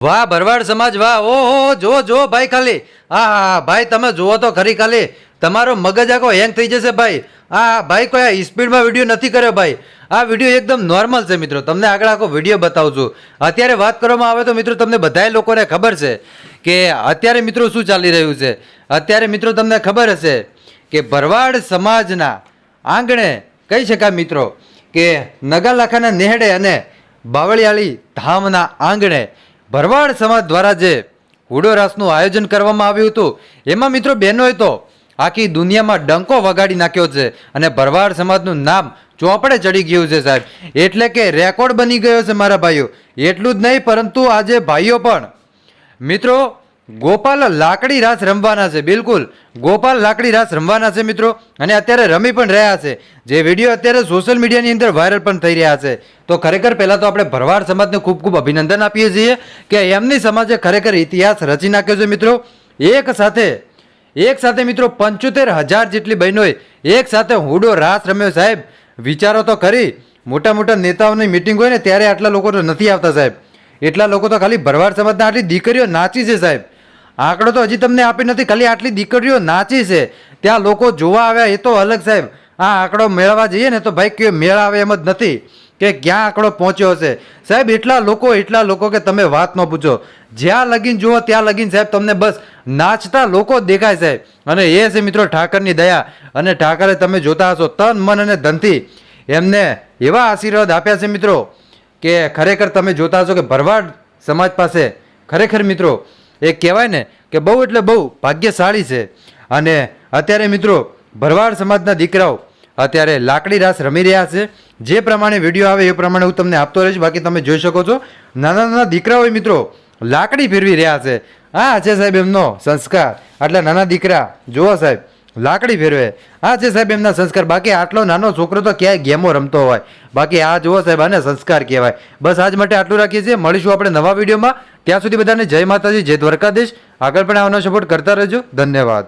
વાહ ભરવાડ સમાજ, વાહ ઓહો જો જો ભાઈ ખાલી. હા હા ભાઈ, તમે જુઓ તો ખરી ખાલી. તમારો મગજ આખો હેંગ થઈ જશે, ભાઈ. હા ભાઈ કોઈ આ સ્પીડમાં વીડિયો નથી કર્યો, ભાઈ. આ વીડિયો એકદમ નોર્મલ છે, મિત્રો. તમને આગળ આખો વીડિયો બતાવું છું. અત્યારે વાત કરવામાં આવે તો, મિત્રો, તમને બધાય લોકોને ખબર છે કે અત્યારે, મિત્રો, શું ચાલી રહ્યું છે? અત્યારે, મિત્રો, તમને ખબર હશે કે ભરવાડ સમાજના આંગણે કહી શકાય, મિત્રો, કે નગાલાખાના નેહડે અને બાવળિયાળી ધામના આંગણે ભરવાડ સમાજ દ્વારા જે હુડો રાસનું આયોજન કરવામાં આવ્યું હતું, એમાં મિત્રો બહેનોએ તો આખી દુનિયામાં ડંકો વગાડી નાખ્યો છે અને ભરવાડ સમાજનું નામ ચોપડે ચડી ગયું છે સાહેબ. એટલે કે રેકોર્ડ બની ગયો છે મારા ભાઈઓ. એટલું જ નહીં, પરંતુ આજે ભાઈઓ પણ મિત્રો ગોપાલ લાકડી રાસ રમવાના છે, બિલકુલ. ગોપાલ લાકડી રાસ રમવાના છે, મિત્રો. અને અત્યારે રમી પણ રહ્યા છે. જે વીડિયો અત્યારે સોશિયલ મીડિયાની અંદર વાયરલ પણ થઈ રહ્યા છે. તો ખરેખર પહેલાં તો આપણે ભરવાડ સમાજને ખૂબ ખૂબ અભિનંદન આપીએ છીએ કે એમની સમાજે ખરેખર ઇતિહાસ રચી નાખ્યો છે, મિત્રો. એક સાથે એક સાથે, મિત્રો, પંચોતેર હજાર જેટલી બહેનોએ એક સાથે હુડો રાસ રમ્યો, સાહેબ. વિચારો તો ખરી. મોટા મોટા નેતાઓની મિટિંગ હોય ને, ત્યારે આટલા લોકો તો નથી આવતા, સાહેબ. એટલા લોકો તો ખાલી ભરવાડ સમાજના આટલી દીકરીઓ નાચી છે, સાહેબ. આંકડો તો હજી તમને આપી નથી, ખાલી આટલી દીકરીઓ નાચી છે. ત્યાં લોકો જોવા આવ્યા, એ તો અલગ સાહેબ. આ આંકડો મેળવવા જઈએ ને તો ભાઈ કે મેળ આવે એમ જ નથી કે ક્યાં આંકડો પહોંચ્યો હશે સાહેબ, એટલા લોકો એટલા લોકો કે તમે વાત ન પૂછો. જ્યાં લગીન જુઓ, ત્યાં લગીન સાહેબ તમને બસ નાચતા લોકો દેખાય સાહેબ અને એ છે મિત્રો ઠાકરની દયા. અને ઠાકરે તમે જોતા હશો, તન, મન અને ધનથી. એમને એવા આશીર્વાદ આપ્યા છે મિત્રો કે ખરેખર તમે જોતા હશો કે ભરવાડ સમાજ પાસે. ખરેખર મિત્રો એ કહેવાય ને કે બહુ એટલે બહુ ભાગ્યશાળી છે. અને અત્યારે મિત્રો, ભરવાડ સમાજના દીકરાઓ અત્યારે લાકડી રાસ રમી રહ્યા છે. જે પ્રમાણે વીડિયો આવે એ પ્રમાણે હું તમને આપતો રહીશ. બાકી તમે જોઈ શકો છો, નાના નાના દીકરાઓ મિત્રો લાકડી ફેરવી રહ્યા છે. આ છે સાહેબ એમનો સંસ્કાર. આટલા નાના દીકરા, જુઓ સાહેબ લાકડી ફેરવે. આ છે સાહેબ, એમના સંસ્કાર. બાકી આટલો નાનો છોકરો તો ક્યાંય ગેમો રમતો હોય. બાકી આ જુઓ સાહેબ, આને સંસ્કાર કહેવાય. બસ આજ માટે આટલું રાખીએ છીએ. મળીશું આપણે નવા વિડીયોમાં. ત્યાં સુધી બધાને જય માતાજી, જય દ્વારકાધીશ. આગળ પણ આવવાનો સપોર્ટ કરતા રહેજો. ધન્યવાદ.